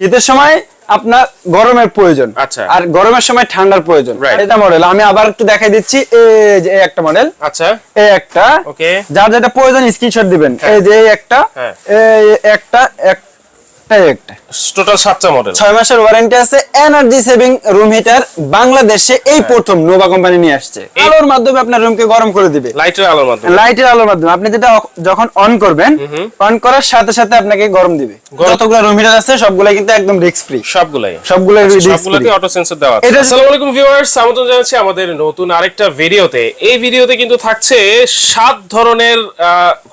শীতের সময় আপনার গরমের প্রয়োজন। আচ্ছা। আর গরমের সময় ঠান্ডার প্রয়োজন. এটা মডেল আমি আবার একটু দেখাই দিচ্ছি এই যে একটা মডেল আচ্ছা। এই একটা। ওকে যার যেটা প্রয়োজন স্ক্রিনশট দিবেন। এই যে এই একটা হ্যাঁ। এই একটা একটা টোটাল সাতটা মডেল ছয় মাসের ওয়ারেন্টি আছে এনার্জি সেভিং রুম হিটার বাংলাদেশে এই প্রথম নোভা কোম্পানি নিয়ে আসছে। হ্যাঁ। আলোর মাধ্যমে আপনার রুমকে গরম করে দিবে। লাইটের আলোর মাধ্যমে। লাইটের আলোর মাধ্যমে। আপনি যেটা যখন অন করবেন অন করার সাথে সাথে আপনাকে গরম দিবে। যতগুলো রুম হিটার আছে সবগুলাই কিন্তু একদম রিস্ক ফ্রি সবগুলাই। সবগুলাই সবগুলোতে অটো সেন্সর দেওয়া আছে। আসসালামু আলাইকুম ভিউয়ার্স আমন্ত্রণ জানাচ্ছি আমাদের নতুন আরেকটা ভিডিওতে এই ভিডিওতে কিন্তু থাকছে সাত ধরনের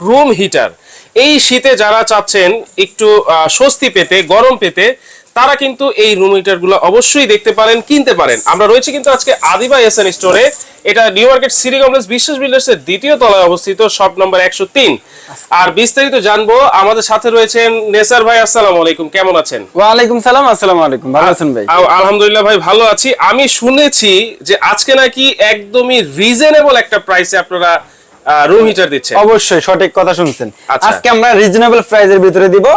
রুম হিটার এই শীতে যারা চাচ্ছেন একটু স্বস্তি পেতে গরম পেতে তারা কিন্তু এই রুম হিটারগুলো অবশ্যই দেখতে পারেন কিনতে পারেন। আমরা রয়েছে কিন্তু আজকে আদিবা এসএন স্টোরে এটা New Market City Complex Biswas Builders এর দ্বিতীয় তলায় অবস্থিত শপ নম্বর একশো তিন। আর বিস্তারিত জানব আমাদের সাথে রয়েছেন নেসার ভাই আসসালামু আলাইকুম কেমন আছেন? ওয়ালাইকুম সালাম আসসালামু আলাইকুম ভালো আছেন ভাই? আল- আলহামদুলিল্লাহ ভাই ভালো আছি। আমি শুনেছি যে আজকে নাকি একদমই রিজনেবল একটা প্রাইসে আপনারা রুম হিটার দিচ্ছেন? অবশ্যই সঠিক কথা শুনছেন। আচ্ছা। আজকে আমরা রিজনেবল ভিতরে দিব।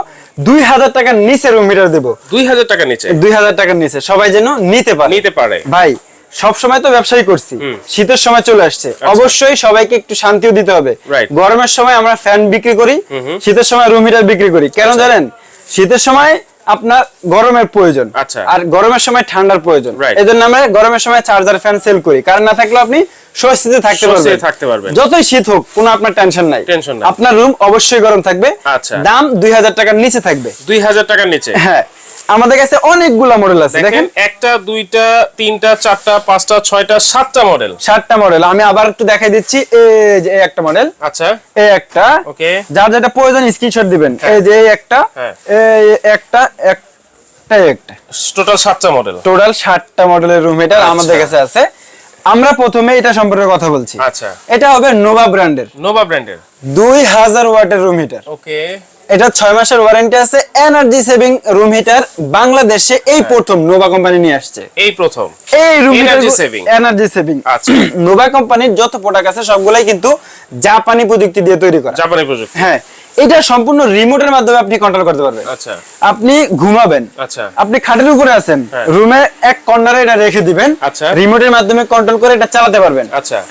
দুই হাজার টাকার নিচে রুম হিটার দিব। দুই হাজার টাকা নিচে? দুই হাজার টাকার নিচে। সবাই যেন নিতে পারে। নিতে পারে। ভাই সব সময় তো ব্যবসায়ী করছি। শীতের সময় চলে আসছে। অবশ্যই সবাইকে একটু শান্তিও দিতে হবে। গরমের সময় আমরা ফ্যান বিক্রি করি। শীতের সময় রুম হিটার বিক্রি করি। কেন জানেন? শীতের সময় আপনার গরমের প্রয়োজন। আচ্ছা। আর গরমের সময় ঠান্ডার প্রয়োজন। এদের নামে গরমের সময় চার্জার ফ্যান সেল করি। কারণ না থাকলে আপনি স্বস্তিতে থাকতে পারবেন। থাকতে পারবেন। যতই শীত হোক কোনো আপনার টেনশন নাই। টেনশন আপনার রুম অবশ্যই গরম থাকবে। আচ্ছা। দাম দুই হাজার টাকার নিচে থাকবে। দুই হাজার টাকার নিচে। হ্যাঁ। আমাদের কাছে অনেকগুলা মডেল আছে দেখেন একটা দুইটা তিনটা চারটা পাঁচটা ছয়টা সাতটা মডেল সাতটা মডেল আমি আবার একটু দেখাই দিচ্ছি এই যে একটা মডেল আচ্ছা। এই একটা। ওকে। যার যেটা প্রয়োজন স্ক্রিনশট দিবেন। এই যে এই একটা হ্যাঁ। এই একটা একটা একটা। টোটাল সাতটা মডেল টোটাল সাতটা মডেলের রুম আচ্ছা। আমাদের কাছে আছে। আমরা প্রথমে এটা সম্পর্কে কথা বলছি। আচ্ছা। এটা হবে নোভা ব্র্যান্ডের নোভা ব্র্যান্ডের দুই হাজার ওয়াটের রুম হিটার ওকে এটা ছয় মাসের ওয়ারেন্টি আছে এনার্জি সেভিং রুম হিটার বাংলাদেশে এই হ্যাঁ। প্রথম নোভা কোম্পানি নিয়ে আসছে। এই প্রথম। এই room Energy saving। Energy saving আচ্ছা। নোভা কোম্পানির যত প্রোডাক্ট আছে সবগুলাই কিন্তু জাপানি প্রযুক্তি দিয়ে তৈরি করা। জাপানি প্রযুক্তি। হ্যাঁ। এটা সম্পূর্ণ রিমোটের মাধ্যমে আপনি কন্ট্রোল করতে পারবেন। আচ্ছা। আপনি ঘুমাবেন। আচ্ছা। আপনি খাটের উপরে আছেন। হ্যাঁ। রুমে এক কর্নারে এটা রেখে দিবেন। আচ্ছা। রিমোটের মাধ্যমে কন্ট্রোল করে এটা চালাতে পারবেন। আচ্ছা।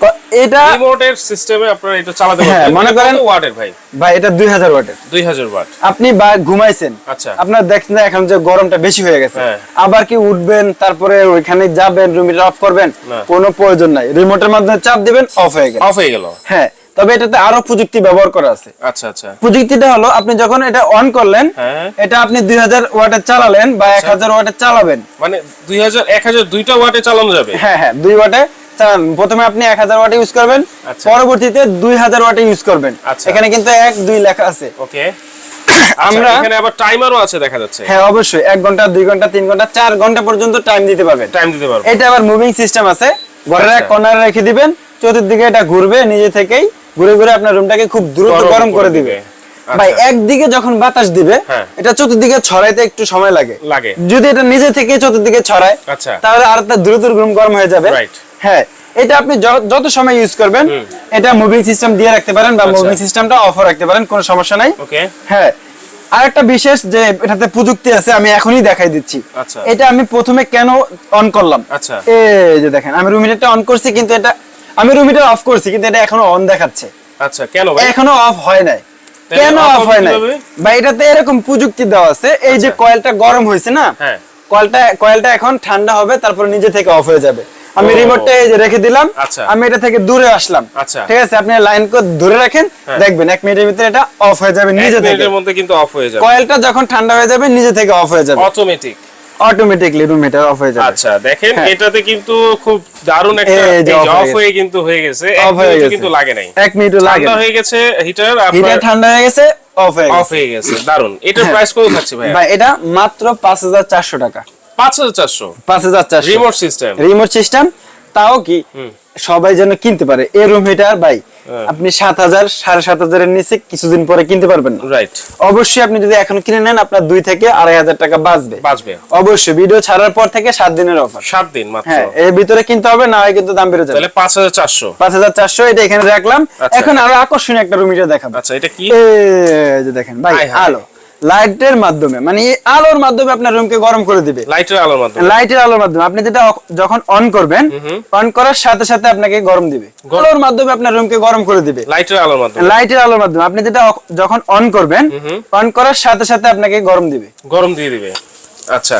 ক- এটা রিমোটের সিস্টেমে আপনারা এটা চালাতে হ্যাঁ, মনে করেন- ওয়াটের ভাই? ভাই এটা দুই হাজার ওয়াটের। দুই হাজার ওয়াট। আপনি বা ঘুমাইছেন। আচ্ছা। আপনার দেখছেন এখন যে গরমটা বেশি হয়ে গেছে। হ্যাঁ। আবার কি উঠবেন তারপরে ওইখানে যাবেন রুমটা অফ করবেন। কোনো প্রয়োজন নাই। রিমোটের মাধ্যমে চাপ দিবেন অফ হয়ে গেল। অফ হয়ে গেল। হ্যাঁ তবে এটাতে আরও প্রযুক্তি ব্যবহার করা আছে। আচ্ছা আচ্ছা। প্রযুক্তিটা হলো আপনি যখন এটা অন করলেন হ্যাঁ। এটা আপনি দুই হাজার ওয়াটের চালালেন বা এক হাজার ওয়াটের চালাবেন। মানে দুই হাজার এক হাজার দুইটা ওয়াটে চালানো যাবে? হ্যাঁ হ্যাঁ দুই ওয়াটে চালান। প্রথমে আপনি এক হাজার ওয়াটে ইউজ করবেন আচ্ছা। পরবর্তীতে দুই হাজার ওয়াটে ইউজ করবেন। আচ্ছা। এখানে কিন্তু এক দুই লেখা আছে। ওকে। আমরা এখানে আবার টাইমারও আছে দেখা যাচ্ছে। হ্যাঁ অবশ্যই। এক ঘণ্টা দুই ঘণ্টা তিন ঘণ্টা চার ঘণ্টা পর্যন্ত টাইম দিতে পারবেন টাইম দিতে পারব। এটা আবার মুভিং সিস্টেম আছে। ঘরের এক আচ্ছা। কর্নারে রেখে দিবেন চতুর্দিকে এটা ঘুরবে নিজে থেকেই। ঘুরে ঘুরে আপনার রুমটাকে খুব দ্রুত গরম গরম করে দিবে। দিবে ভাই আচ্ছা। একদিকে যখন বাতাস দিবে হ্যাঁ। এটা চতুর্দিকে ছড়াইতে একটু সময় লাগে লাগে। যদি এটা নিজে থেকে চতুর্দিকে ছড়ায় আচ্ছা। তাহলে আর তার দ্রুত রুম গরম হয়ে যাবে. হ্যাঁ এটা আপনি যত সময় ইউজ করবেন এটা মুভিং সিস্টেম দিয়ে রাখতে পারেন বা আচ্ছা। মুভিং সিস্টেমটা অফও রাখতে পারেন কোনো সমস্যা নাই ওকে হ্যাঁ আর একটা বিশেষ যে এটাতে প্রযুক্তি আছে আমি এখনই দেখাই দিচ্ছি আচ্ছা। এটা আমি প্রথমে কেন অন করলাম আচ্ছা। এই যে দেখেন আমি রুম হিটারটা অন করছি কিন্তু এটা আমি রুম হিটার অফ করছি কিন্তু এটা এখনও অন দেখাচ্ছে আচ্ছা কেন ভাই এখনও অফ হয় নাই কেন অফ হয় নাই? বা এটাতে এরকম প্রযুক্তি দেওয়া আছে এই যে কয়েলটা গরম হয়েছে না হ্যাঁ। কয়েলটা কয়েলটা এখন ঠান্ডা হবে তারপর নিজে থেকে অফ হয়ে যাবে আমি। রিমোটটা এই যে রেখে দিলাম আচ্ছা। আমি এটা থেকে দূরে আসলাম আচ্ছা। ঠিক আছে আপনি লাইন কোড ধরে রাখেন হ্যাঁ। দেখবেন এক মিনিটের ভিতরে এটা অফ হয়ে যাবে নিজে থেকে মধ্যে কিন্তু অফ হয়ে যাবে কয়েলটা যখন ঠান্ডা হয়ে যাবে নিজে থেকে অফ হয়ে যাবে automatic automatically room heater off হয়ে যাবে। আচ্ছা দেখেন হ্যাঁ। এটাতে কিন্তু খুব দারুণ একটা এই অফ হয়ে হয়ে কিন্তু হয়ে গেছে। অফ হয়ে গেছে। কিন্তু লাগে নাই। এক মিনিটও লাগে ঠান্ডা হয়ে গেছে হিটার হিটার ঠান্ডা হয়ে গেছে অফ হয়ে অফ হয়ে গেছে দারুণ। এটার হ্যাঁ। প্রাইস কত থাকছে ভাই ভাই এটা মাত্র পাঁচ হাজার চারশো টাকা। পাঁচ হাজার চারশো? পাঁচ হাজার চারশো। রিমোট সিস্টেম রিমোট সিস্টেম তাও কি সবাই যেন কিনতে পারে। এই রুম হিটার ভাই হ্যাঁ। আপনি সাত হাজার সাড়ে সাত হাজারের নিচে কিছুদিন পরে কিনতে পারবেন না। রাইট অবশ্যই আপনি যদি এখন কিনে নেন আপনার দুই থেকে আড়াই হাজার টাকা বাঁচবে। বাঁচবে। অবশ্যই ভিডিও ছাড়ার পর থেকে সাত দিনের অফার সাত দিন মাত্র। হ্যাঁ এর ভিতরে কিনতে হবে না হয় কিন্তু দাম বেড়ে যাবে। তাহলে পাঁচ হাজার চারশো। পাঁচ হাজার চারশো এটা এখানে রাখলাম। আচ্ছা। এখন আরও আকর্ষণীয় একটা রুমিটা দেখাবো। আচ্ছা এটা কি? এই যে দেখেন ভাই হায় হায়। আলো লাইটের মাধ্যমে মানে আলোর মাধ্যমে আপনার রুমকে গরম করে দিবে। লাইটের আলোর মাধ্যমে। লাইটের আলোর মাধ্যমে আপনি যেটা যখন অন করবেন অন করার সাথে সাথে আপনাকে গরম দিবে। আলোর মাধ্যমে আপনার রুমকে গরম করে দিবে। লাইটের আলোর মাধ্যমে। লাইটের আলোর মাধ্যমে আপনি যেটা যখন অন করবেন অন করার সাথে সাথে আপনাকে গরম দিবে। গরম দিয়ে দিবে। আচ্ছা।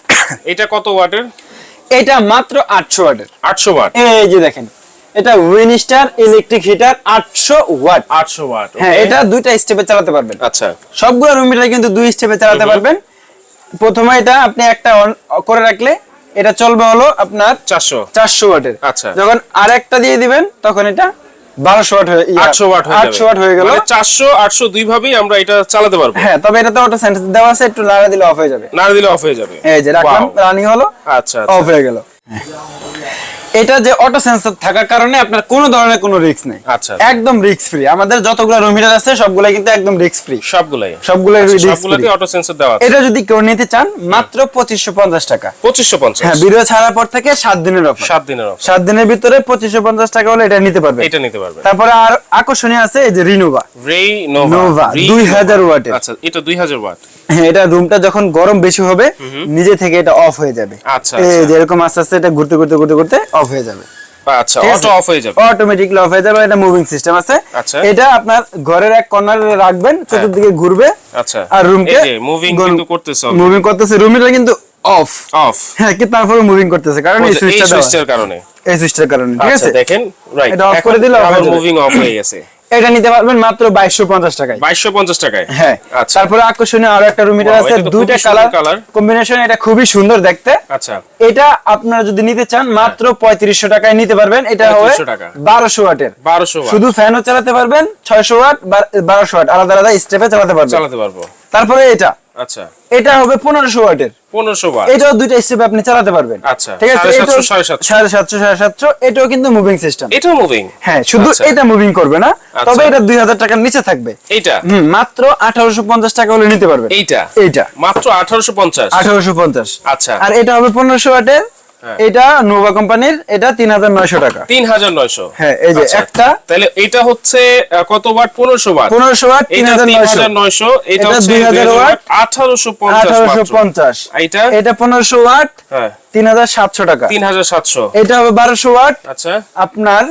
এটা কত ওয়াটের? এটা মাত্র আটশো ওয়াটের। আটশো ওয়াট। এই যে দেখেন এটা উইনস্টার ইলেকট্রিক হিটার আটশো ওয়াট। আটশো ওয়াট হ্যাঁ এটা দুইটা স্টেপে চালাতে পারবেন। আচ্ছা। সবগুলো রুম মিটার কিন্তু দুই স্টেপে চালাতে পারবেন। প্রথমে এটা আপনি একটা অন করে রাখলে এটা চলবে হলো আপনার চারশো। চারশো ওয়াটের। আচ্ছা। যখন আরেকটা দিয়ে দিবেন তখন এটা বারোশো ওয়াট হয়ে আটশো ওয়াট হয়ে আটশো ওয়াট হয়ে গেল। চারশো আটশো দুই ভাবেই আমরা এটা চালাতে পারব। হ্যাঁ তবে এটাতে অটো সেন্সার দেওয়া আছে একটু লাগা দিলে অফ হয়ে যাবে। না দিলে অফ হয়ে যাবে। এই যে রাখলাম রানিং হলো আচ্ছা অফ হয়ে গেল। এটা যে অটো সেন্সর থাকার কারণে আপনার কোনো ধরনের কোনো রিস্ক নেই। আচ্ছা। একদম রিস্ক ফ্রি আমাদের যতগুলো রুম হিটার আছে সবগুলাই কিন্তু একদম রিস্ক ফ্রি সবগুলাই। সবগুলো আচ্ছা, রিস্ক সবগুলোতে অটো সেন্সর দেওয়া আছে। এটা যদি কেউ নিতে চান মাত্র পঁচিশশো পঞ্চাশ টাকা। পঁচিশশো পঞ্চাশ। হ্যাঁ ভিডিও ছাড়ার পর থেকে সাত দিনের অফার সাত দিনের অফ সাত দিনের ভিতরে পঁচিশশো পঞ্চাশ টাকা হলে এটা নিতে পারবে। এটা নিতে পারবে। তারপরে আর আকর্ষণীয় আছে এই যে রিনোভা রে নোভা নোভা, 2000 ওয়াটের। আচ্ছা এটা দুই হাজার ওয়াট। হ্যাঁ এটা রুমটা যখন গরম বেশি হবে নিজে থেকে এটা অফ হয়ে যাবে। আচ্ছা, এই আচ্ছা। যেরকম আস্তে আস্তে এটা ঘুরতে ঘুরতে ঘুরতে ঘুরতে অফ হয়ে যাবে। আচ্ছা ঠিক অটো অফ হয়ে যাবে। অটোমেটিকলি অফ হয়ে যাবে এটা মুভিং সিস্টেম আছে। আচ্ছা। এটা আপনার ঘরের এক কর্নারে রাখবেন চতুর্দিকে ঘুরবে আচ্ছা। আর রুমকে মুভিং কিন্তু করতেছে মুভিং করতেছে রুমটা কিন্তু অফ অফ হ্যাঁ কি তারপরে মুভিং করতেছে কারণ এই কারণে। এই সুইচটার কারণে ঠিক আচ্ছা আছে? দেখেন রাইট এটা অফ করে দিলে মুভিং অফ হয়ে গেছে। এটা নিতে পারবেন মাত্র বাইশশো পঞ্চাশ টাকায়। বাইশশো পঞ্চাশ টাকায়? হ্যাঁ আচ্ছা। তারপরে আকর্ষণীয় আরও একটা রুম হিটার আছে দুইটা খুবই সুন্দর কালার কম্বিনেশন এটা খুবই সুন্দর দেখতে। আচ্ছা। এটা আপনারা যদি নিতে চান মাত্র পঁয়ত্রিশশো টাকায় নিতে পারবেন। এটা হবে 3500 টাকা। বারোশো ওয়াটের। বারোশো শুধু ফ্যানও চালাতে পারবেন ছয়শো ওয়াট বারোশো ওয়াট। আলাদা আলাদা স্টেপে চালাতে পারবেন। চালাতে পারব। তারপরে এটা। আচ্ছা। এটা হবে পনেরোশো ওয়াটের। পনেরোশো ওয়াট। এটাও দুইটা স্টেপে আপনি চালাতে পারবেন। আচ্ছা, ঠিক আছে? সাড়ে সাতশো, সাড়ে সাতশো। এটাও কিন্তু মুভিং সিস্টেম এটাও মুভিং হ্যাঁ শুধু আচ্ছা। এটা মুভিং করবে না আচ্ছা। তবে এটা দুই হাজার টাকার নিচে থাকবে। এইটা? হুম মাত্র আঠারোশো পঞ্চাশ টাকা হলে নিতে পারবেন এইটা? এইটা। মাত্র আঠারোশো পঞ্চাশ? আঠারোশো পঞ্চাশ। আচ্ছা। আর এটা হবে পনেরোশো ওয়াটের। এটা নোভা কোম্পানির এটা তিন হাজার নয়শো টাকা। তিন হাজার নয়শো। হ্যাঁ এই যে আচ্ছা। একটা তাহলে এটা হচ্ছে কত ওয়াট? পনেরোশো ওয়াট। পনেরোশো ওয়াট তিন হাজার নয়শো। এটা এটা হচ্ছে 2000 ওয়াট, আঠারোশো আঠারোশো পঞ্চাশ। এইটা? এটা পনেরোশো ওয়াট হ্যাঁ। তিন হাজার সাতশো টাকা। তিন হাজার সাতশো। এটা হবে বারোশো ওয়াট আচ্ছা। আপনার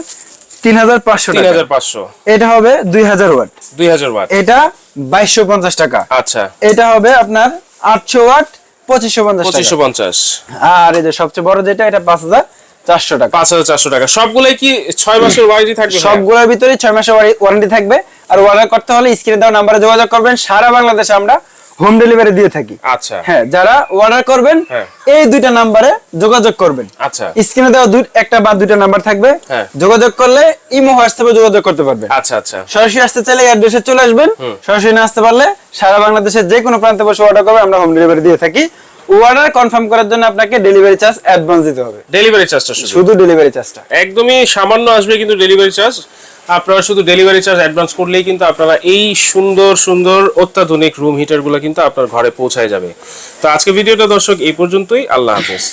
তিন হাজার পাঁচশো তিন হাজার পাঁচশো। এটা হবে দুই হাজার ওয়াট। দুই হাজার ওয়াট। এটা বাইশশো পঞ্চাশ টাকা। আচ্ছা। এটা হবে আপনার আটশো ওয়াট পঁচিশশো পঞ্চাশ পঁচিশশো পঞ্চাশ। আর এই যে সবচেয়ে বড় যেটা এটা পাঁচ হাজার চারশো টাকা। পাঁচ হাজার চারশো টাকা। সবগুলোই কি ছয় মাসের ওয়ারেন্টি থাকবে? সবগুলোর ভিতরে ছয় মাসের ওয়ারেন্টি থাকবে। আর অর্ডার করতে হলে স্ক্রিনে দেওয়া নাম্বারে যোগাযোগ করবেন। সারা বাংলাদেশে আমরা হোম ডেলিভারি দিয়ে থাকি। আচ্ছা। হ্যাঁ যারা অর্ডার করবেন হ্যাঁ। এই দুইটা নাম্বারে যোগাযোগ করবেন। আচ্ছা। স্ক্রিনে দেওয়া দুই একটা বা দুইটা নাম্বার থাকবে। হ্যাঁ। যোগাযোগ করলে ইমো হোয়াটসঅ্যাপে যোগাযোগ করতে পারবে। আচ্ছা আচ্ছা। সরাসরি আসতে চাইলে অ্যাড্রেসে চলে আসবেন। সরাসরি না আসতে পারলে সারা বাংলাদেশের যে কোনো প্রান্তে বসে অর্ডার করবে আমরা হোম ডেলিভারি দিয়ে থাকি। অর্ডার কনফার্ম করার জন্য আপনাকে ডেলিভারি চার্জ অ্যাডভান্স দিতে হবে। ডেলিভারি চার্জটা শুধু? শুধু ডেলিভারি চার্জটা একদমই সামান্য আসবে কিন্তু ডেলিভারি চার্জ আপনারা শুধু ডেলিভারি চার্জ অ্যাডভান্স করলেই কিন্তু আপনারা এই সুন্দর সুন্দর অত্যাধুনিক রুম হিটারগুলো কিন্তু আপনার ঘরে পৌঁছায় যাবে। তো আজকে ভিডিওটা দর্শক এই পর্যন্তই। আল্লাহ হাফেজ।